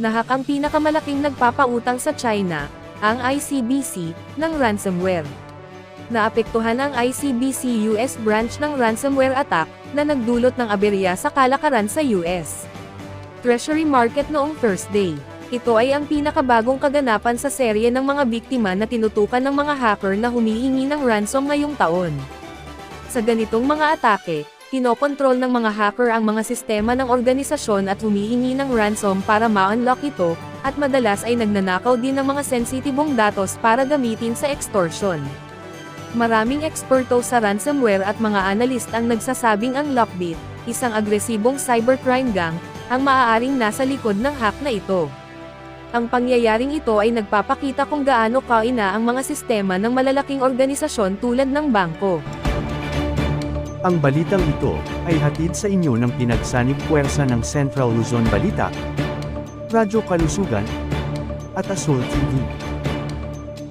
Nahak ang pinakamalaking nagpapautang sa China, ang ICBC, ng ransomware. Naapektuhan ang ICBC US branch ng ransomware attack na nagdulot ng aberya sa kalakaran sa US. Treasury market noong Thursday. Ito ay ang pinakabagong kaganapan sa serye ng mga biktima na tinutukan ng mga hacker na humihingi ng ransom ngayong taon. Sa ganitong mga atake, kinokontrol ng mga hacker ang mga sistema ng organisasyon at humihingi ng ransom para ma-unlock ito, at madalas ay nagnanakaw din ng mga sensitibong datos para gamitin sa extortion. Maraming eksperto sa ransomware at mga analyst ang nagsasabing ang Lockbit, isang agresibong cybercrime gang, ang maaaring nasa likod ng hack na ito. Ang pangyayaring ito ay nagpapakita kung gaano kaina ang mga sistema ng malalaking organisasyon tulad ng bangko. Ang balitang ito ay hatid sa inyo ng pinagsanib puwersa ng Central Luzon Balita, Radyo Kalusugan, at Azul TV.